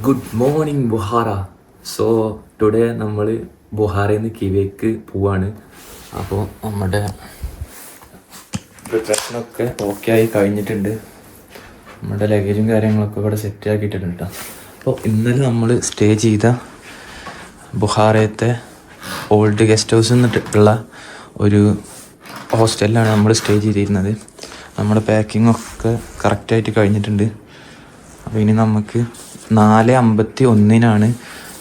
Good morning Bukhara so today നമ്മൾ ബുഹാറയിൽ നിന്ന് കിവേക്ക് പോവാണ്. അപ്പോൾ നമ്മുടെ പ്രിപ്പറേഷനൊക്കെ ഓക്കെ ആയി കഴിഞ്ഞിട്ടുണ്ട്. നമ്മുടെ ലഗേജും കാര്യങ്ങളൊക്കെ ഇവിടെ സെറ്റ് ആക്കിയിട്ടുണ്ട് കേട്ടോ അപ്പോൾ ഇന്നലെ നമ്മൾ സ്റ്റേ ചെയ്ത ബുഹാറയത്തെ ഓൾഡ് ഗസ്റ്റ് ഹൗസ് എന്നിട്ടുള്ള ഒരു ഹോസ്റ്റലിലാണ് നമ്മൾ സ്റ്റേ ചെയ്തിരുന്നത്. നമ്മുടെ പാക്കിംഗ് ഒക്കെ കറക്റ്റായിട്ട് കഴിഞ്ഞിട്ടുണ്ട്. അപ്പോൾ ഇനി നമുക്ക് നാല് അമ്പത്തി ഒന്നിനാണ്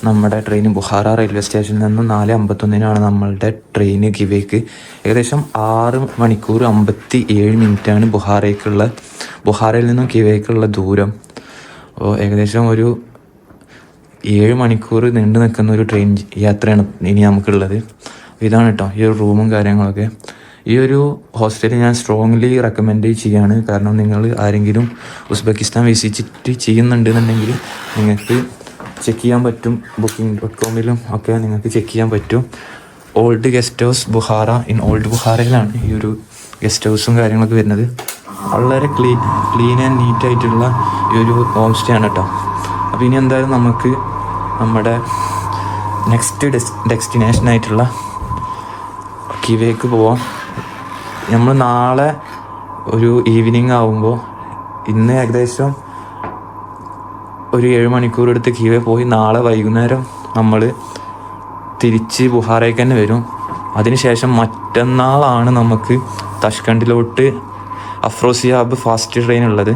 നമ്മുടെ ട്രെയിൻ ബുഹാറ റെയിൽവേ സ്റ്റേഷനിൽ നിന്ന് നാല് അമ്പത്തൊന്നിനാണ് നമ്മളുടെ ട്രെയിൻ കിവേക്ക് ഏകദേശം ആറ് മണിക്കൂർ അമ്പത്തി ഏഴ് മിനിറ്റാണ് ബുഹാറയ്ക്കുള്ള ബുഹാറയിൽ നിന്നും കിവേക്കുള്ള ദൂരം. ഏകദേശം ഒരു ഏഴ് മണിക്കൂർ നീണ്ടു നിൽക്കുന്ന ഒരു ട്രെയിൻ യാത്രയാണ് ഇനി നമുക്കുള്ളത്. ഇതാണ് കേട്ടോ ഈ റൂമും കാര്യങ്ങളൊക്കെ. ഈ ഒരു ഹോസ്റ്റൽ ഞാൻ സ്ട്രോങ്ലി റെക്കമെൻഡ് ചെയ്യാണ്. കാരണം നിങ്ങൾ ആരെങ്കിലും ഉസ്ബെക്കിസ്ഥാൻ വിസിറ്റ് ചെയ്യുന്നുണ്ടെന്നുണ്ടെങ്കിൽ നിങ്ങൾക്ക് ചെക്ക് ചെയ്യാൻ പറ്റും. ബുക്കിംഗ് ഡോട്ട് കോമിലും ഒക്കെ നിങ്ങൾക്ക് ചെക്ക് ചെയ്യാൻ പറ്റും. Old guest house Bukhara in old ബുഹാറയിലാണ് ഈ ഒരു ഗസ്റ്റ് ഹൗസും കാര്യങ്ങളൊക്കെ വരുന്നത്. വളരെ ക്ലീൻ ക്ലീൻ ആൻഡ് നീറ്റ് ആയിട്ടുള്ള ഈ ഒരു ഹോം സ്റ്റേ ആണ് കേട്ടോ അപ്പോൾ ഇനി എന്തായാലും നമുക്ക് നമ്മുടെ നെക്സ്റ്റ് ഡെസ് ഡെസ്റ്റിനേഷൻ ആയിട്ടുള്ള കിവേക്ക് പോവാം. നമ്മൾ നാളെ ഒരു ഈവനിങ് ആവുമ്പോൾ ഇന്ന് ഏകദേശം ഒരു ഏഴ് മണിക്കൂർ എടുത്ത് കീവെ പോയി. നാളെ വൈകുന്നേരം നമ്മൾ തിരിച്ച് ബുഹാറേക്ക് തന്നെ വരും. അതിനുശേഷം മറ്റന്നാളാണ് നമുക്ക് തഷ്കണ്ടിലോട്ട് അഫ്രോസിയാബ് ഫാസ്റ്റ് ട്രെയിൻ ഉള്ളത്.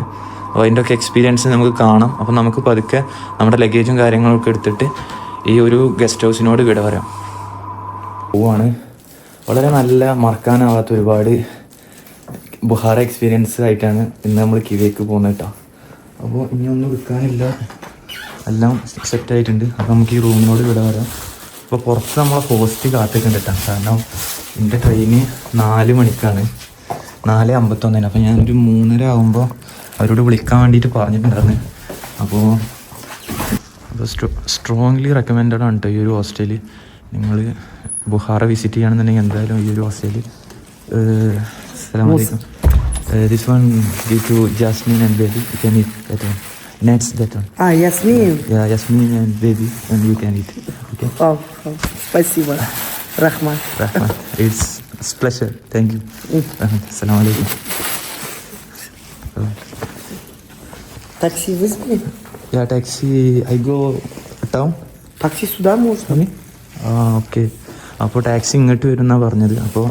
അപ്പോൾ അതിന്റെ ഒക്കെ എക്സ്പീരിയൻസ് നമുക്ക് കാണാം. അപ്പോൾ നമുക്ക് പതുക്കെ നമ്മുടെ ലഗേജും കാര്യങ്ങളൊക്കെ എടുത്തിട്ട് ഈ ഒരു ഗസ്റ്റ് ഹൗസിനോട് വിട വരാം പോവാണ്. വളരെ നല്ല മറക്കാനാവാത്ത ഒരുപാട് ബുഹാറ എക്സ്പീരിയൻസ് ആയിട്ടാണ് ഇന്ന് നമ്മൾ കിവിയേക്ക് പോകുന്നത് കേട്ടോ. അപ്പോൾ ഇനി ഒന്നും എടുക്കാനില്ല. എല്ലാം സെറ്റ് ആയിട്ടുണ്ട്. അപ്പോൾ നമുക്ക് ഈ റൂമിനോട് ഇവിടെ വരാം. അപ്പോൾ പുറത്ത് നമ്മളെ ഹോസ്റ്റ് കാത്തിട്ടുണ്ട് കേട്ടോ. കാരണം എന്റെ ട്രെയിന് നാല് മണിക്കാണ്. നാല് അമ്പത്തൊന്നിന്. അപ്പോൾ ഞാനൊരു മൂന്നര ആകുമ്പോൾ അവരോട് വിളിക്കാൻ വേണ്ടിയിട്ട് പറഞ്ഞിട്ടുണ്ടായിരുന്നു. അപ്പോൾ അപ്പോൾ സ്ട്രോ സ്ട്രോങ്ലി റെക്കമെൻഡഡ് ആണ് കേട്ടോ ഈ ഒരു ഹോസ്റ്റലിൽ നിങ്ങൾ ബുഹാറ വിസിറ്റ് ചെയ്യുകയാണെന്നുണ്ടെങ്കിൽ എന്തായാലും ഈ ഒരു ഹോസ്റ്റല് അസ്സലാമലൈക്കും this one give to Jasmine and baby you can eat that one next that one А, Ясмин? Jasmine and baby and you can eat okay О, о, спасибо, Рахман. Rahman, it's it's pleasure. Thank you. Rahman, Assalamu alaikum. Такси вызвали? Yeah, taxi. I go town. Такси сюда можно? Sorry. ആ okay അപ്പോൾ taxi ഇങ്ങോട്ട് വരുന്ന പറഞ്ഞത്. അപ്പോൾ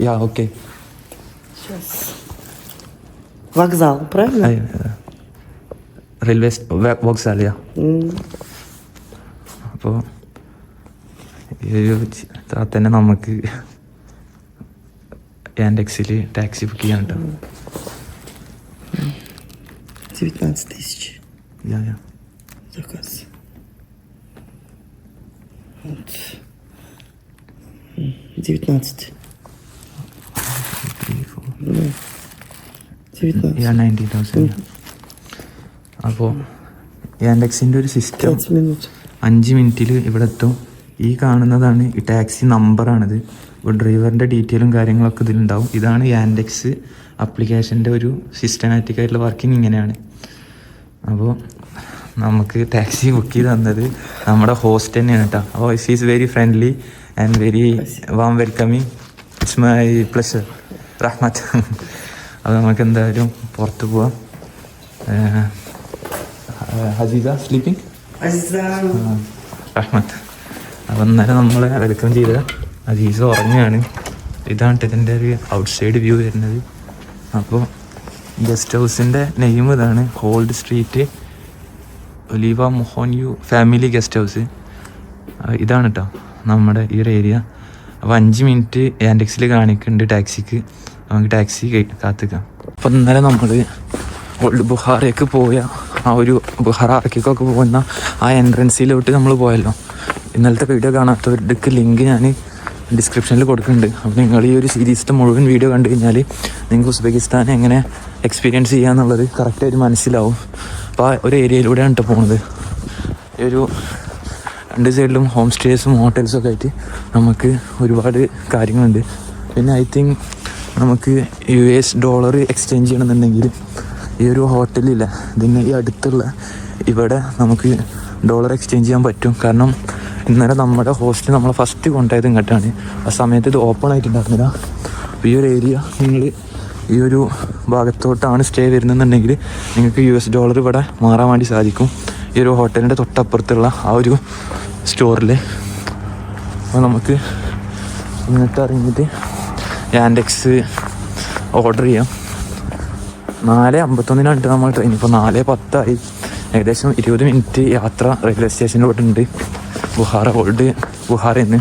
yeah okay വക്സാൽ railway വക്സാൽ യാ അപ്പോൾ താത്തന്നെ നമുക്ക് ആൻഡെക്സിൽ taxi book ചെയ്യാൻ കേട്ടോ Ja, ja. Lukas. Und 19. 19. അപ്പോൾ ഒരു സിസ്റ്റം അഞ്ച് മിനിറ്റിൽ ഇവിടെ എത്തും. ഈ കാണുന്നതാണ് ഈ ടാക്സി നമ്പറാണിത് ഡ്രൈവറിന്റെ ഡീറ്റെയിലും കാര്യങ്ങളൊക്കെ ഇതിലുണ്ടാവും. ഇതാണ് ആൻഡെക്സ് അപ്ലിക്കേഷന്റെ ഒരു സിസ്റ്റമാറ്റിക് ആയിട്ടുള്ള വർക്കിംഗ് ഇങ്ങനെയാണ്. അപ്പോൾ നമുക്ക് ടാക്സി ബുക്ക് ചെയ്ത് തന്നത് നമ്മുടെ ഹോസ്റ്റ് തന്നെയാണ് കേട്ടോ അപ്പോൾ she is very friendly and very warm welcoming it's my plus Rahmat. അപ്പോൾ നമുക്ക് എന്തായാലും പുറത്ത് പോവാം. ഹജീദ സ്ലീപ്പിംഗ് റഹ്മത്ത്. അപ്പം അന്നേരം നമ്മളെ വെൽക്കം ചെയ്ത അജീസ് ഉറങ്ങുകയാണ്. ഇതാണ് ഇതിന്റെ ഒരു ഔട്ട്സൈഡ് വ്യൂ വരുന്നത്. അപ്പോൾ ഗസ്റ്റ് ഹൗസിന്റെ നെയിം ഇതാണ് ഹോൾഡ് സ്ട്രീറ്റ് ഒലീവ മൊഹോൻ യു ഫാമിലി ഗസ്റ്റ് ഹൗസ്. ഇതാണ് കേട്ടോ നമ്മുടെ ഈ ഒരു ഏരിയ അപ്പോൾ അഞ്ച് മിനിറ്റ് ആൻഡെക്സിൽ കാണിക്കുന്നുണ്ട് ടാക്സിക്ക്. നമുക്ക് ടാക്സി കാത്തിക്കാം. അപ്പോൾ ഇന്നലെ നമ്മൾ ഓൾഡ് ബുഹാറേക്ക് പോയ ആ ഒരു ബുഹാറേക്കൊക്കെ പോകുന്ന ആ എൻട്രൻസിലോട്ട് നമ്മൾ പോയല്ലോ. ഇന്നലത്തെ വീഡിയോ കാണാത്തവർക്ക് ലിങ്ക് ഞാൻ ഡിസ്ക്രിപ്ഷനിൽ കൊടുക്കുന്നുണ്ട്. അപ്പോൾ നിങ്ങൾ ഈ ഒരു സീരീസിന്റെ മുഴുവൻ വീഡിയോ കണ്ടു കഴിഞ്ഞാൽ നിങ്ങൾക്ക് ഉസ്ബെക്കിസ്ഥാൻ എങ്ങനെ എക്സ്പീരിയൻസ് ചെയ്യാന്നുള്ളത് കറക്റ്റായിട്ട് മനസ്സിലാവും. അപ്പോൾ ആ ഒരു ഏരിയയിലൂടെയാണ് കേട്ടോ ഈ ഒരു രണ്ട് സൈഡിലും ഹോം സ്റ്റേസും ഹോട്ടൽസും ഒക്കെ ആയിട്ട് നമുക്ക് ഒരുപാട് കാര്യങ്ങളുണ്ട്. പിന്നെ ഐ തിങ്ക് നമുക്ക് യു എസ് ഡോളർ എക്സ്ചേഞ്ച് ചെയ്യണമെന്നുണ്ടെങ്കിൽ ഈ ഒരു ഹോട്ടലില്ല ഇതിന് ഈ അടുത്തുള്ള ഇവിടെ നമുക്ക് ഡോളർ എക്സ്ചേഞ്ച് ചെയ്യാൻ പറ്റും. കാരണം ഇന്നലെ നമ്മുടെ ഹോസ്റ്റൽ നമ്മളെ ഫസ്റ്റ് കൊണ്ടുപോയത് ഇങ്ങോട്ടാണ്. ആ സമയത്ത് ഇത് ഓപ്പൺ ആയിട്ടുണ്ടായിരുന്നില്ല. ഈ ഒരു ഏരിയ നിങ്ങൾ ഈ ഒരു ഭാഗത്തോട്ടാണ് സ്റ്റേ വരുന്നതെന്നുണ്ടെങ്കിൽ നിങ്ങൾക്ക് യു എസ് ഡോളർ ഇവിടെ മാറാൻ വേണ്ടി സാധിക്കും. ഈ ഒരു ഹോട്ടലിന്റെ തൊട്ടപ്പുറത്തുള്ള ആ ഒരു സ്റ്റോറിൽ അപ്പോൾ നമുക്ക് ഇങ്ങോട്ട് ഇറങ്ങിയിട്ട് ആൻഡെക്സ് ഓർഡർ ചെയ്യാം. നാല് അമ്പത്തൊന്നിനാണ് നമ്മൾ ട്രെയിൻ ഇപ്പോൾ നാല് പത്തായി. ഏകദേശം ഇരുപത് മിനിറ്റ് യാത്ര റെയിൽവേ സ്റ്റേഷനിലോട്ട് ഉണ്ട്. ബുഹാറ ഓൾഡ് ബുഹാറയിൽ നിന്ന്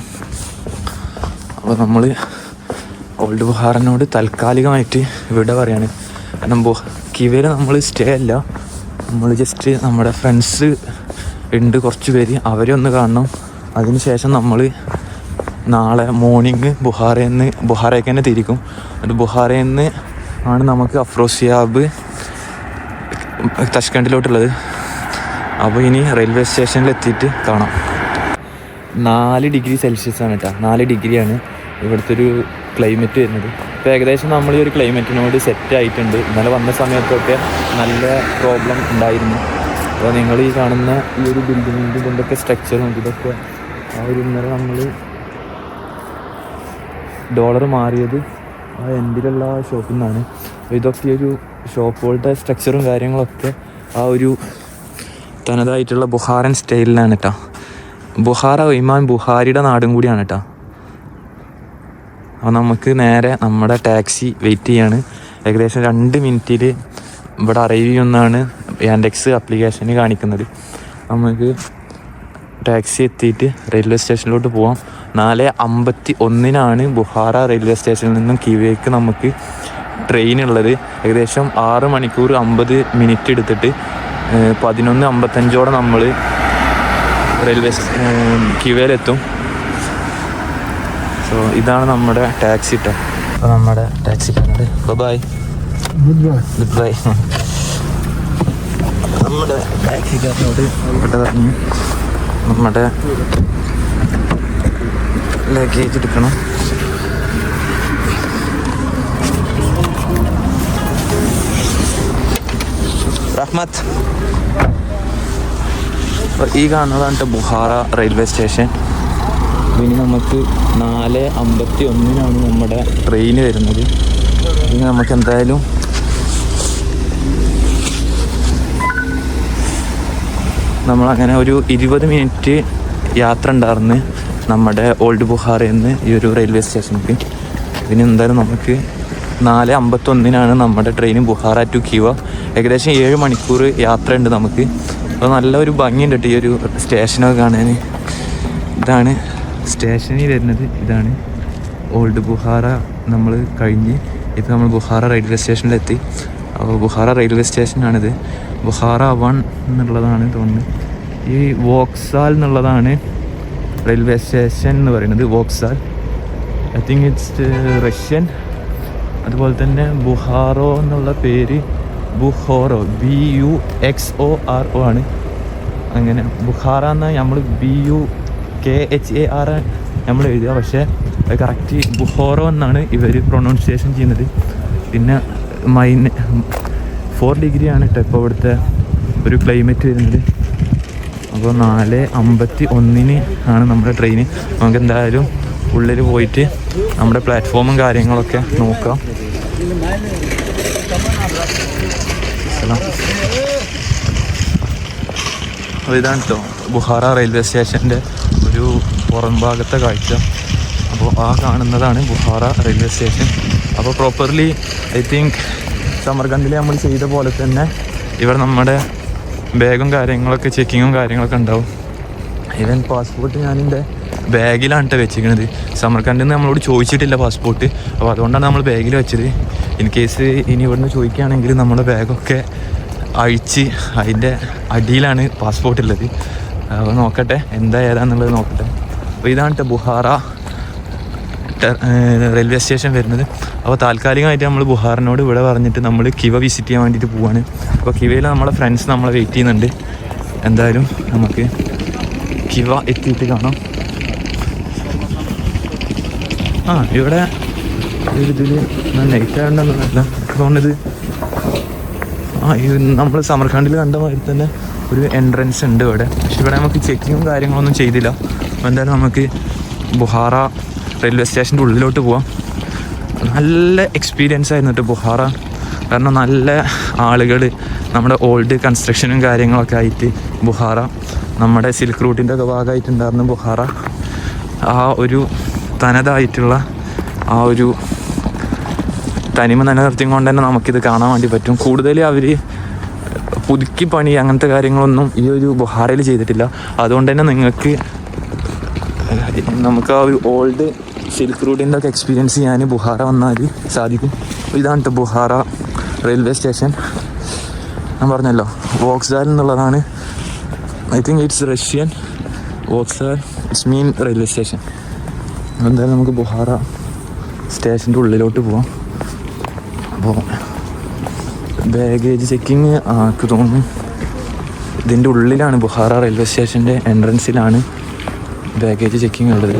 അപ്പോൾ നമ്മൾ ഓൾഡ് ബുഹാറിനോട് താൽക്കാലികമായിട്ട് ഇവിടെ പറയാണ്. കാരണം ബുഹ കിവയിൽ നമ്മൾ സ്റ്റേ അല്ല. നമ്മൾ ജസ്റ്റ് നമ്മുടെ ഫ്രണ്ട്സ് ഉണ്ട് കുറച്ച് പേര്. അവരെ ഒന്ന് കാണണം. അതിനുശേഷം നമ്മൾ നാളെ മോർണിംഗ് ബുഹാറയിൽ നിന്ന് ബുഹാറേക്ക് തന്നെ തിരിക്കും. എന്നിട്ട് ബുഹാറയിൽ നിന്ന് ആണ് നമുക്ക് അഫ്രോസിയാബ് തഷ്കണ്ടിലോട്ടുള്ളത്. അപ്പോൾ ഇനി റെയിൽവേ സ്റ്റേഷനിൽ എത്തിയിട്ട് കാണാം. നാല് ഡിഗ്രി സെൽഷ്യസ് ആണ് കേട്ടോ നാല് ഡിഗ്രിയാണ് ഇവിടുത്തെ ഒരു ക്ലൈമറ്റ് വരുന്നത്. ഇപ്പോൾ ഏകദേശം നമ്മൾ ഈ ഒരു ക്ലൈമറ്റിനോട് സെറ്റ് ആയിട്ടുണ്ട്. ഇന്നലെ വന്ന സമയത്തൊക്കെ നല്ല പ്രോബ്ലം ഉണ്ടായിരുന്നു. അപ്പോൾ നിങ്ങൾ ഈ കാണുന്ന ഈ ഒരു ബിൽഡിങ്ങിന്റെ ഇതിന്റെയൊക്കെ സ്ട്രക്ചറും ഇതൊക്കെ ആ ഒരു ഇന്നലെ നമ്മൾ ഡോളർ മാറിയത് ആ എൻഡിലുള്ള ഷോപ്പിൽ നിന്നാണ് അപ്പോൾ ഇതൊക്കെ ഒരു ഷോപ്പുകളുടെ സ്ട്രക്ചറും കാര്യങ്ങളൊക്കെ ആ ഒരു തനതായിട്ടുള്ള ബുഹാരൻ സ്റ്റൈലിലാണ് കേട്ടോ ബുഹാറ ഇമാൻ ബുഹാരിയുടെ നാടും കൂടിയാണ് കേട്ടോ. അപ്പോൾ നമുക്ക് നേരെ നമ്മുടെ ടാക്സി വെയിറ്റ് ചെയ്യാണ്. ഏകദേശം രണ്ട് മിനിറ്റിൽ ഇവിടെ അറൈവ് ചെയ്യുമെന്നാണ് ആൻഡെക്സ് ആപ്ലിക്കേഷന് കാണിക്കുന്നത്. നമുക്ക് ടാക്സി എത്തിയിട്ട് റെയിൽവേ സ്റ്റേഷനിലോട്ട് പോവാം. നാല് അമ്പത്തി ഒന്നിനാണ് ബുഹാറ റെയിൽവേ സ്റ്റേഷനിൽ നിന്നും കിവേക്ക് നമുക്ക് ട്രെയിൻ ഉള്ളത്. ഏകദേശം ആറ് മണിക്കൂർ അമ്പത് മിനിറ്റ് എടുത്തിട്ട് പതിനൊന്ന് അമ്പത്തഞ്ചോടെ നമ്മൾ റെയിൽവേ കിവേലെത്തും സോ ഇതാണ് നമ്മുടെ ടാക്സി ട്ടോ. അപ്പോൾ നമ്മുടെ ടാക്സി ബൈ ഗുഡ് ബൈ നമ്മുടെ ടാക്സിക്കാരനോട് പറഞ്ഞു നമ്മുടെ ലഗേജ് എടുക്കണം. റഹ്മത്ത്. ഈ കാണുന്നതാണ് ബുഹാറ റെയിൽവേ സ്റ്റേഷൻ. ഇനി നമുക്ക് നാല് അമ്പത്തി ഒന്നിനാണ് നമ്മുടെ ട്രെയിൻ വരുന്നത്. ഇനി നമുക്ക് എന്തായാലും നമ്മളങ്ങനെ ഒരു ഇരുപത് മിനിറ്റ് യാത്ര ഉണ്ടായിരുന്നു നമ്മുടെ ഓൾഡ് ബുഹാറിൽ നിന്ന് ഈ ഒരു റെയിൽവേ സ്റ്റേഷനിലേക്ക്. ഇനി എന്തായാലും നമുക്ക് നാല് അമ്പത്തൊന്നിനാണ് നമ്മുടെ ട്രെയിൻ ബുഹാറ ടു കീവ. ഏകദേശം ഏഴ് മണിക്കൂർ യാത്ര ഉണ്ട് നമുക്ക്. അപ്പോൾ നല്ലൊരു ഭംഗിയുണ്ട് കേട്ടോ ഈ ഒരു സ്റ്റേഷനൊക്കെ കാണാൻ ഇതാണ്. സ്റ്റേഷനിൽ വരുന്നത് ഇതാണ്. ഓൾഡ് ബുഹാറ നമ്മൾ കഴിഞ്ഞ് ഇപ്പോൾ നമ്മൾ ബുഹാറ റെയിൽവേ സ്റ്റേഷനിലെത്തി. അപ്പോൾ ബുഹാറ റെയിൽവേ സ്റ്റേഷനാണിത്. ബുഹാറ വൺ എന്നുള്ളതാണ് തോന്നുന്നത്. ഈ വോക്സാൽ എന്നുള്ളതാണ് റെയിൽവേ സ്റ്റേഷൻ എന്ന് പറയുന്നത് വോക്സാൽ. ഐ തിങ്ക് ഇറ്റ്സ് റഷ്യൻ അതുപോലെ തന്നെ ബുഹാറോ എന്നുള്ള പേര് Bukhoro B U X O R O ആണ്. അങ്ങനെ ബുഹാറ എന്ന് നമ്മൾ B U K H A R നമ്മൾ എഴുതുക. പക്ഷേ അത് കറക്റ്റ് ബുഹോറോ എന്നാണ് ഇവർ പ്രൊണൗൺസിയേഷൻ ചെയ്യുന്നത്. പിന്നെ മൈന ഫോർ ഡിഗ്രിയാണ് കേട്ടോ ഇപ്പോൾ ഇവിടുത്തെ ഒരു ക്ലൈമറ്റ് വരുന്നത്. അപ്പോൾ നാല് അമ്പത്തി ഒന്നിന് ആണ് നമ്മുടെ ട്രെയിൻ നമുക്ക് എന്തായാലും ഉള്ളിൽ പോയിട്ട് നമ്മുടെ പ്ലാറ്റ്ഫോമും കാര്യങ്ങളൊക്കെ നോക്കാം. സലാം. അപ്പോൾ ഇതാണ് കേട്ടോ ബുഹാറ റെയിൽവേ സ്റ്റേഷന്റെ ഒരു പുറം ഭാഗത്തെ കാഴ്ച. അപ്പോൾ ആ കാണുന്നതാണ് ബുഹാറ റെയിൽവേ സ്റ്റേഷൻ. അപ്പോൾ പ്രോപ്പർലി ഐ തിങ്ക് സമർഖണ്ഡിൽ നമ്മൾ ചെയ്ത പോലെ തന്നെ ഇവർ നമ്മുടെ ബാഗും കാര്യങ്ങളൊക്കെ ചെക്കിങ്ങും കാര്യങ്ങളൊക്കെ ഉണ്ടാവും. ഈവൻ പാസ്പോർട്ട് ഞാനെന്റെ ബാഗിലാണ് കേട്ടോ വെച്ചിരിക്കുന്നത്. സമർഖണ്ഡിൽ നിന്ന് നമ്മളോട് ചോദിച്ചിട്ടില്ല പാസ്പോർട്ട് അപ്പോൾ അതുകൊണ്ടാണ് നമ്മൾ ബാഗിൽ വെച്ചത്. ഇൻ കേസ് ഇനി ഇവിടുന്ന് ചോദിക്കുകയാണെങ്കിൽ നമ്മുടെ ബാഗൊക്കെ അഴിച്ച് അതിന്റെ അടിയിലാണ് പാസ്പോർട്ട് ഉള്ളത്. അപ്പോൾ നോക്കട്ടെ എന്താ ഏതാന്നുള്ളത് നോക്കട്ടെ. അപ്പോൾ ഇതാണ് ബുഹാറ റെയിൽവേ സ്റ്റേഷൻ വരുന്നത്. അപ്പോൾ താൽക്കാലികമായിട്ട് നമ്മൾ ബുഹാറിനോട് ഇവിടെ പറഞ്ഞിട്ട് നമ്മൾ കിവ വിസിറ്റ് ചെയ്യാൻ വേണ്ടിയിട്ട് പോവാണ്. അപ്പോൾ കിവയിൽ നമ്മളെ ഫ്രണ്ട്സ് നമ്മളെ വെയിറ്റ് ചെയ്യുന്നുണ്ട്. എന്തായാലും നമുക്ക് കിവ എത്തിയിട്ട് കാണാം. ആ ഇവിടെ ഒരു ഇതിൽ നൈറ്റ് തോന്നുന്നത് ആ ഈ നമ്മൾ സമർഖാണ്ടിൽ കണ്ട മാതിരി തന്നെ ഒരു എൻട്രൻസ് ഉണ്ട് ഇവിടെ. പക്ഷെ ഇവിടെ നമുക്ക് ചെക്കിങ്ങും കാര്യങ്ങളൊന്നും ചെയ്തില്ല. എന്തായാലും നമുക്ക് ബുഹാറ റെയിൽവേ സ്റ്റേഷന്റെ ഉള്ളിലോട്ട് പോവാം. നല്ല എക്സ്പീരിയൻസ് ആയിരുന്നു കേട്ടോ ബുഹാറ. കാരണം നല്ല ആളുകൾ നമ്മുടെ ഓൾഡ് കൺസ്ട്രക്ഷനും കാര്യങ്ങളൊക്കെ ആയിട്ട് ബുഹാറ നമ്മുടെ സിൽക്ക് റൂട്ടിന്റെ ഒക്കെ ഭാഗമായിട്ടുണ്ടായിരുന്നു ബുഹാറ. ആ ഒരു തനതായിട്ടുള്ള ആ ഒരു തനിമ നിലനിർത്തിയും കൊണ്ട് തന്നെ നമുക്കിത് കാണാൻ വേണ്ടി പറ്റും. കൂടുതൽ അവർ പുതുക്കി പണി അങ്ങനത്തെ കാര്യങ്ങളൊന്നും ഈ ഒരു ബുഹാറയിൽ ചെയ്തിട്ടില്ല. അതുകൊണ്ട് തന്നെ നിങ്ങൾക്ക് നമുക്ക് ആ ഒരു ഓൾഡ് സിൽക്ക് റൂട്ടിന്റെ ഒക്കെ എക്സ്പീരിയൻസ് ചെയ്യാൻ ബുഹാറ വന്നാൽ സാധിക്കും. ഇതാണ് ബുഹാറ റെയിൽവേ സ്റ്റേഷൻ ഞാൻ പറഞ്ഞല്ലോ വോക്സാൽ എന്നുള്ളതാണ് ഐ തിങ്ക് ഇറ്റ്സ് റഷ്യൻ വോക്സാൽ ഇറ്റ്സ് മീൻ റെയിൽവേ സ്റ്റേഷൻ എന്തായാലും നമുക്ക് ബുഹാറ സ്റ്റേഷന്റെ ഉള്ളിലോട്ട് പോവാം. അപ്പോൾ ബാഗേജ് ചെക്കിങ് ആക്ക് തോന്നുന്നു. ഇതിന്റെ ഉള്ളിലാണ് ബുഹാറ റെയിൽവേ സ്റ്റേഷന്റെ എൻട്രൻസിലാണ് ബാഗേജ് ചെക്കിങ് ഉള്ളത്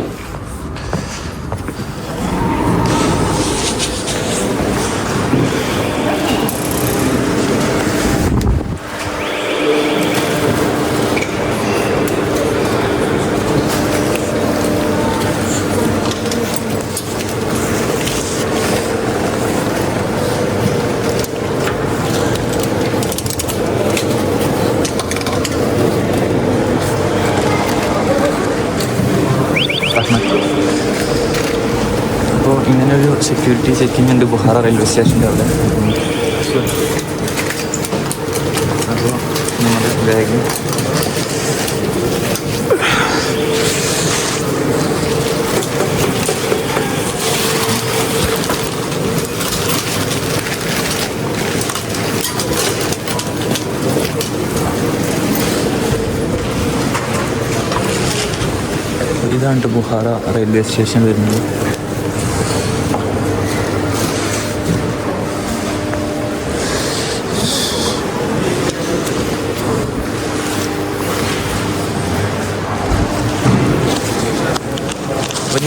അപ്പോൾ ഇങ്ങനെ ഒരു സെക്യൂരിറ്റി ചെക്കിംഗ് ഉണ്ട് ബുഹാറ റെയിൽവേ സ്റ്റേഷന്റെ അവിടെ. അപ്പോൾ നമ്മുടെ ബാഗ് ഇതാണ് ബുഹാറ റെയിൽവേ സ്റ്റേഷൻ വരുന്നത്.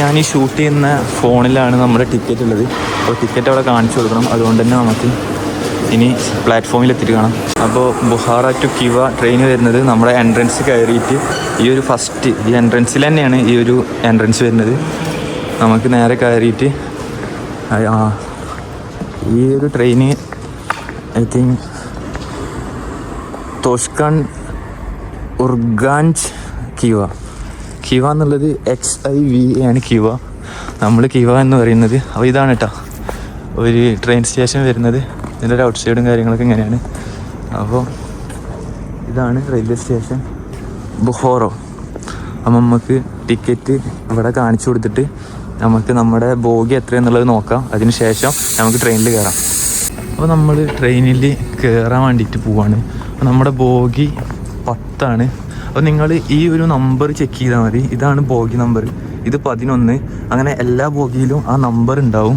ഞാൻ ഈ ഷൂട്ട് ചെയ്യുന്ന ഫോണിലാണ് നമ്മുടെ ടിക്കറ്റ് ഉള്ളത്. അപ്പോൾ ടിക്കറ്റ് അവിടെ കാണിച്ചു കൊടുക്കണം. അതുകൊണ്ട് തന്നെ നമുക്ക് ഇനി പ്ലാറ്റ്ഫോമിൽ എത്തിയിട്ട് കാണാം. അപ്പോൾ ബുഹാറ ടു കിവ ട്രെയിൻ വരുന്നത് നമ്മുടെ എൻട്രൻസ് കയറിയിട്ട് ഈ ഒരു ഫസ്റ്റ് ഈ എൻട്രൻസിൽ തന്നെയാണ് ഈ ഒരു എൻട്രൻസ് വരുന്നത്. നമുക്ക് നേരെ കയറിയിട്ട് ഈ ഒരു train I think Tashkent Urgench Khiva Khiva എന്നുള്ളത് എക്സ് ഐ വി ആണ് കിവ. നമ്മൾ കിവ എന്ന് പറയുന്നത്. അപ്പോൾ ഇതാണ് കേട്ടോ ഒരു ട്രെയിൻ സ്റ്റേഷൻ വരുന്നത്. ഇതിന്റെ ഒരു ഔട്ട് സൈഡും കാര്യങ്ങളൊക്കെ ഇങ്ങനെയാണ്. അപ്പോൾ ഇതാണ് റെയിൽവേ സ്റ്റേഷൻ ബുഹോറോ. അപ്പം നമുക്ക് ടിക്കറ്റ് ഇവിടെ കാണിച്ചു കൊടുത്തിട്ട് നമുക്ക് നമ്മുടെ ബോഗി എത്രയെന്നുള്ളത് നോക്കാം. അതിന് ശേഷം നമുക്ക് ട്രെയിനിൽ കയറാം അപ്പോൾ നമ്മൾ ട്രെയിനിൽ കയറാൻ വേണ്ടിയിട്ട് പോവാണ്. നമ്മുടെ ബോഗി പത്താണ്. അപ്പോൾ നിങ്ങൾ ഈ ഒരു നമ്പർ ചെക്ക് ചെയ്താൽ മതി. ഇതാണ് ബോഗി നമ്പർ ഇത് പതിനൊന്ന്. അങ്ങനെ എല്ലാ ബോഗിയിലും ആ നമ്പർ ഉണ്ടാവും.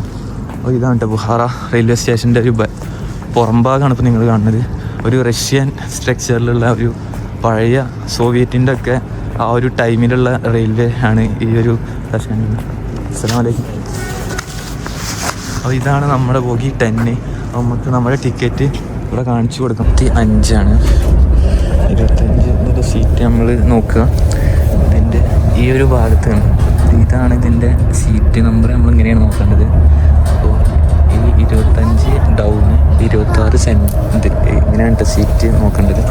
അപ്പോൾ ഇതാണ് കേട്ടോ ബുഹാറ റെയിൽവേ സ്റ്റേഷന്റെ ഒരു പുറംഭാഗമാണ് ഇപ്പോൾ നിങ്ങൾ കാണുന്നത്. ഒരു റഷ്യൻ സ്ട്രക്ചറിലുള്ള ഒരു പഴയ സോവിയറ്റിന്റെ ഒക്കെ ആ ഒരു ടൈമിലുള്ള റെയിൽവേ ആണ് ഈ ഒരു സ്റ്റേഷൻ അസ്സലാമു അലൈക്കും അപ്പോൾ ഇതാണ് നമ്മുടെ ബോഗി ടെന്ന് നമുക്ക് നമ്മുടെ ടിക്കറ്റ് ഇവിടെ കാണിച്ചു കൊടുക്കാം. അഞ്ചാണ് സീറ്റ് നമ്മൾ നോക്കുക. ഇതിന്റെ ഈ ഒരു ഭാഗത്താണ് ഇതാണ് ഇതിന്റെ സീറ്റ് നമ്പർ നമ്മൾ ഇങ്ങനെയാണ് നോക്കേണ്ടത്. അപ്പോൾ ഈ ഇരുപത്തഞ്ച് ഡൗണ് ഇരുപത്താറ് സെന്റ് ഇങ്ങനെയാണ് ട്ടോ സീറ്റ് നോക്കേണ്ടത്.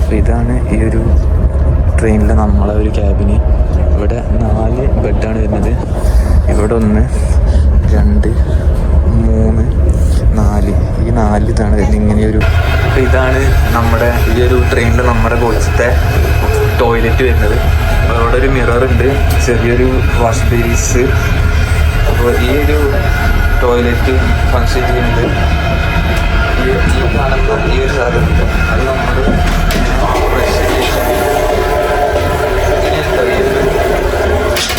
അപ്പോൾ ഇതാണ് ഈ ഒരു ട്രെയിനിലെ നമ്മളെ ഒരു ക്യാബിന് ഇവിടെ നാല് ബെഡാണ് വരുന്നത്. ഇവിടെ ഒന്ന് രണ്ട് മൂന്ന് നാല്. ഈ നാല് ഇതാണ് വരുന്നത്. ഇങ്ങനെയൊരു അപ്പോൾ ഇതാണ് നമ്മുടെ ഈ ഒരു ട്രെയിനിൽ നമ്മുടെ കോച്ചത്തെ ടോയ്ലറ്റ് വരുന്നത്. അവിടെ ഒരു മിറർ ഉണ്ട്. ചെറിയൊരു വാഷ് ബേസ് അപ്പോൾ ഈ ഒരു ടോയ്ലറ്റ് ഫങ്ഷൻ ചെയ്യുന്നത് ഈ ഈ ഒരു സാധനം അത് നമ്മൾ ഫ്രഷ്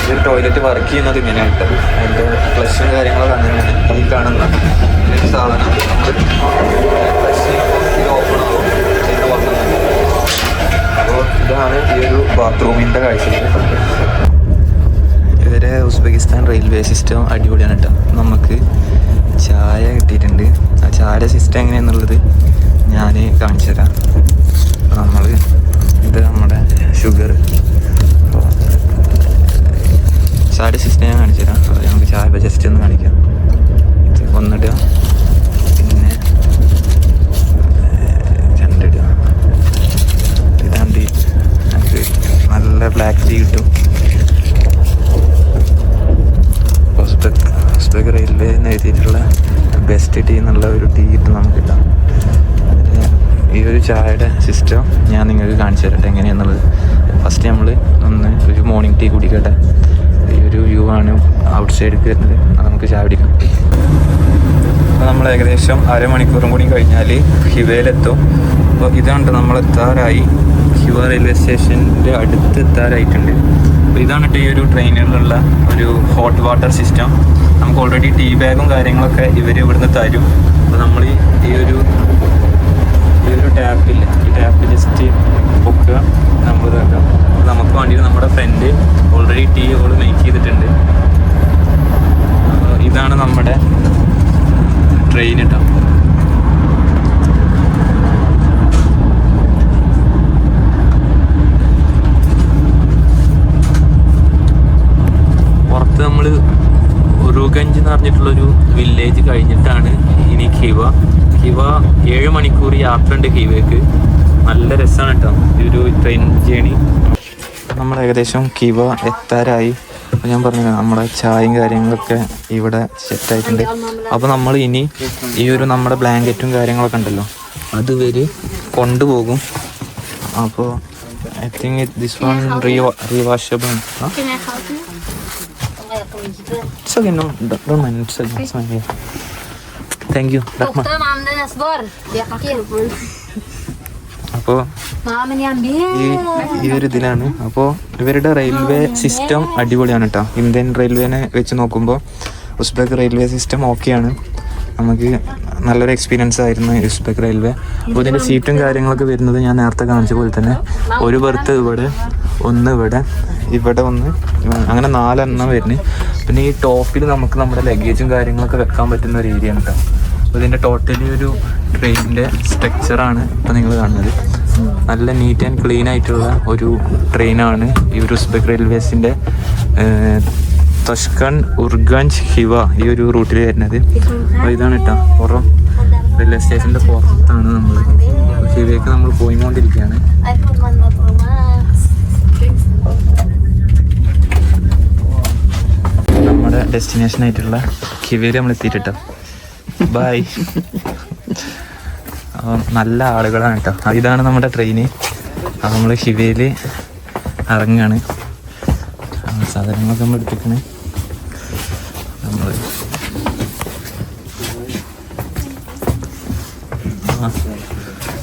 ഈ ടോയ്ലറ്റ് വർക്ക് ചെയ്യുന്നത് ഇങ്ങനെയാണ് ട്ടോ. അതിന്റെ ഫ്ലഷും കാര്യങ്ങളൊക്കെ അങ്ങനെയാണ് ഈ കാണുന്ന സാധനം. ഫ്ലഷ് ഇവരെ ഉസ്ബെക്കിസ്ഥാൻ റെയിൽവേ സിസ്റ്റം അടിപൊളിയാണ് കേട്ടോ നമുക്ക് ചായ കിട്ടിയിട്ടുണ്ട്. ആ ചായ സിസ്റ്റം എങ്ങനെയാണെന്നുള്ളത് ഞാൻ കാണിച്ചു തരാം നമ്മൾ ഇത് നമ്മുടെ ഷുഗർ ചായ സിസ്റ്റം ഞാൻ കാണിച്ചു തരാം. അപ്പോൾ നമുക്ക് ചായ ജസ്റ്റ് ഒന്ന് കാണിക്കാം. ഇത് ഒന്നിടുക. പിന്നെ രണ്ടിടുക. ഇതാണ്ട് നമുക്ക് നല്ല ബ്ലാക്ക് ടീ കിട്ടും. ഹോസ്പെക് റെയിൽവേ എന്ന് എഴുതിയിട്ടുള്ള ബെസ്റ്റ് ടീ എന്നുള്ള ഒരു ടീ കിട്ടും നമുക്ക് കിട്ടാം ഈ ഒരു ചായയുടെ സിസ്റ്റം ഞാൻ നിങ്ങൾക്ക് കാണിച്ചു തരട്ടെ എങ്ങനെയാണെന്നുള്ളത് ഫസ്റ്റ് നമ്മൾ ഒന്ന് ഒരു മോർണിംഗ് ടീ കുടിക്കട്ടെ. സൈഡിലേക്ക് വരുന്നത് അത് നമുക്ക് ചാവിടിക്കാം അപ്പോൾ നമ്മൾ ഏകദേശം അരമണിക്കൂറും കൂടി കഴിഞ്ഞാൽ ഹിവയിലെത്തും അപ്പോൾ ഇതാണ് നമ്മൾ എത്താറായി. ഹിവ റെയിൽവേ സ്റ്റേഷന്റെ അടുത്ത് എത്താറായിട്ടുണ്ട്. അപ്പോൾ ഇതാണ് ഈ ഒരു ട്രെയിനിലുള്ള ഒരു ഹോട്ട് വാട്ടർ സിസ്റ്റം. നമുക്ക് ഓൾറെഡി ടീ ബാഗും കാര്യങ്ങളൊക്കെ ഇവർ ഇവിടുന്ന് തരും. അപ്പോൾ നമ്മൾ ഈ ഒരു ഈ ഒരു ടാപ്പിൽ ഈ ടാപ്പ് ജസ്റ്റ് പൊക്കുക. നമ്മൾ ഇതാക്കാം. നമുക്ക് വേണ്ടിയിട്ട് നമ്മുടെ friend already tea all make ചെയ്തിട്ടുണ്ട്. ഇതാണ് നമ്മുടെ ട്രെയിൻ കേട്ടോ പുറത്ത് നമ്മൾ ഉറുഗഞ്ച് എന്ന് പറഞ്ഞിട്ടുള്ളൊരു വില്ലേജ് കഴിഞ്ഞിട്ടാണ് ഇനി ഖിവ. ഖിവ ഏഴ് മണിക്കൂർ യാത്ര ഉണ്ട് ഹിവയ്ക്ക് നല്ല രസമാണ് കേട്ടോ ഈ ഒരു ട്രെയിൻ ജേണി നമ്മൾ ഏകദേശം കിവ എത്താറായി. അപ്പോൾ ഞാൻ പറഞ്ഞു നമ്മുടെ ചായയും കാര്യങ്ങളൊക്കെ ഇവിടെ സെറ്റായിട്ടുണ്ട് അപ്പോൾ നമ്മൾ ഇനി ഈ ഒരു നമ്മുടെ ബ്ലാങ്കറ്റും കാര്യങ്ങളൊക്കെ ഉണ്ടല്ലോ അത് ഇവർ കൊണ്ടുപോകും. അപ്പോൾ I think it this one rewashable thank you അപ്പോൾ ഈ ഒരു ഇതിലാണ്. അപ്പോൾ ഇവരുടെ റെയിൽവേ സിസ്റ്റം അടിപൊളിയാണ് കേട്ടോ ഇന്ത്യൻ റെയിൽവേനെ വെച്ച് നോക്കുമ്പോൾ ഉസ്ബെക്ക് റെയിൽവേ സിസ്റ്റം ഓക്കെയാണ്. നമുക്ക് നല്ലൊരു എക്സ്പീരിയൻസ് ആയിരുന്നു ഉസ്ബെക്ക് റെയിൽവേ. അപ്പോൾ ഇതിന്റെ സീറ്റും കാര്യങ്ങളൊക്കെ വരുന്നത് ഞാൻ നേരത്തെ കാണിച്ച പോലെ തന്നെ ഒരു ബർത്ത് ഇവിടെ ഒന്ന് ഇവിടെ ഇവിടെ ഒന്ന് അങ്ങനെ നാലെണ്ണം വരുന്നത് പിന്നെ ഈ ടോപ്പിൽ നമുക്ക് നമ്മുടെ ലഗേജും കാര്യങ്ങളൊക്കെ വെക്കാൻ പറ്റുന്ന ഒരു ഏരിയ ആണ് കേട്ടോ അപ്പോൾ ഇതിന്റെ ടോട്ടലി ഒരു ട്രെയിനിന്റെ സ്ട്രക്ചറാണ് ഇപ്പോൾ നിങ്ങൾ കാണുന്നത്. നല്ല നീറ്റ് ആൻഡ് ക്ലീൻ ആയിട്ടുള്ള ഒരു ട്രെയിനാണ് ഈ ഒരു ഉസ്ബെക് റെയിൽവേസിന്റെ തഷ്കൺ ഉർഗഞ്ച് ഹിവ ഈ ഒരു റൂട്ടിൽ വരുന്നത്. അപ്പോൾ ഇതാണ് കേട്ടോ പുറം റെയിൽവേ സ്റ്റേഷന്റെ പുറത്താണ് നമ്മൾ ഹിവയൊക്കെ നമ്മൾ പോയിക്കൊണ്ടിരിക്കുകയാണ് നമ്മുടെ ഡെസ്റ്റിനേഷൻ ആയിട്ടുള്ള ഹിവയിൽ നമ്മൾ എത്തിയിട്ടോ ബൈ നല്ല ആളുകളാണ് കേട്ടോ ഇതാണ് നമ്മുടെ ട്രെയിന് നമ്മൾ ഹിവയിൽ ഇറങ്ങുകയാണ് സാധനങ്ങളൊക്കെ നമ്മൾ എടുത്തിക്കണ് നമ്മൾ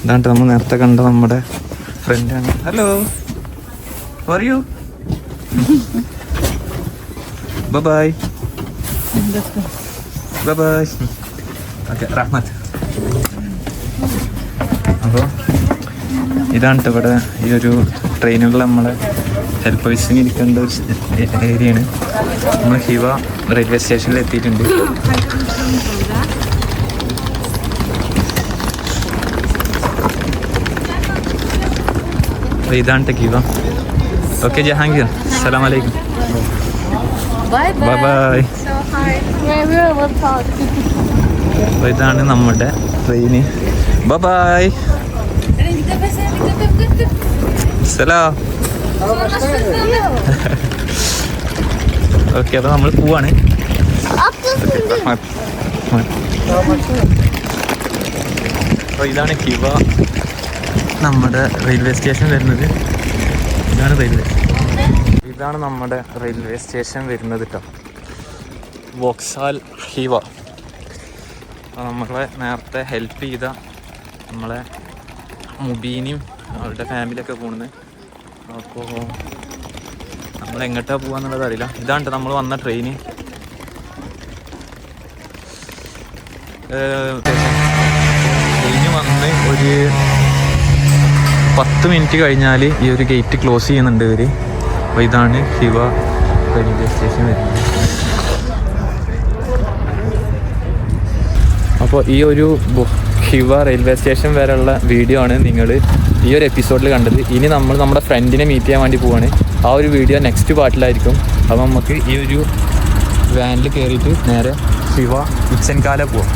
ഇതാണ്ട് ഇതാണ് നമ്മൾ നേരത്തെ കണ്ട നമ്മുടെ ഫ്രണ്ടാണ് ഹലോ പറയൂ bye bye bye bye okay Rahmat അപ്പോൾ ഇതാണ് ഇവിടെ ഈ ഒരു ട്രെയിനുകൾ നമ്മളെ ഹെൽപ്പ് വൈസിന് ഇരിക്കേണ്ട ഒരു ഏരിയയാണ് നമ്മൾ ഹിവ റെയിൽവേ സ്റ്റേഷനിൽ എത്തിയിട്ടുണ്ട്. അപ്പോൾ ഇതാണ് ഹിവ. ഓക്കെ ജഹാംഗീർ. അസ്സാം വലൈക്കും ബൈ അപ്പോൾ ഇതാണ് നമ്മുടെ ട്രെയിന് ബൈ ബൈ സലാം ഓക്കെ അപ്പോൾ നമ്മൾ പോവാണ്. അപ്പോൾ ഇതാണ് കിവ. നമ്മുടെ റെയിൽവേ സ്റ്റേഷൻ വരുന്നത്. ഇതാണ് റെയിൽവേ. ഇതാണ് നമ്മുടെ റെയിൽവേ സ്റ്റേഷൻ വരുന്നത് കേട്ടോ വോക്സാൽ ഹിവ നമ്മളെ നേരത്തെ ഹെൽപ്പ് ചെയ്ത നമ്മളെ മുബീനിയും അവരുടെ ഫാമിലിയൊക്കെ പോകുന്നത് അപ്പോൾ നമ്മൾ എങ്ങോട്ടാ പോകാന്നുള്ളത് അറിയില്ല. ഇതാണ് നമ്മൾ വന്ന ട്രെയിന്. ട്രെയിന് വന്ന് ഒരു പത്ത് മിനിറ്റ് കഴിഞ്ഞാൽ ഈ ഒരു ഗേറ്റ് ക്ലോസ് ചെയ്യുന്നുണ്ട് ഇവർ അപ്പോൾ ഇതാണ് ഹിവ റെയിൽവേ സ്റ്റേഷൻ വരുന്നത്. അപ്പോൾ ഈ ഒരു ഹിവ റെയിൽവേ സ്റ്റേഷൻ വരെയുള്ള വീഡിയോ ആണ് നിങ്ങൾ ഈ ഒരു എപ്പിസോഡിൽ കണ്ടത്. ഇനി നമ്മൾ നമ്മുടെ ഫ്രണ്ടിനെ മീറ്റ് ചെയ്യാൻ വേണ്ടി പോവാണ്. ആ ഒരു വീഡിയോ നെക്സ്റ്റ് പാർട്ടിലായിരിക്കും അപ്പോൾ നമുക്ക് ഈ ഒരു വാനിൽ കയറിയിട്ട് നേരെ ശിവ ഇച്ചൻകാല പോവാം.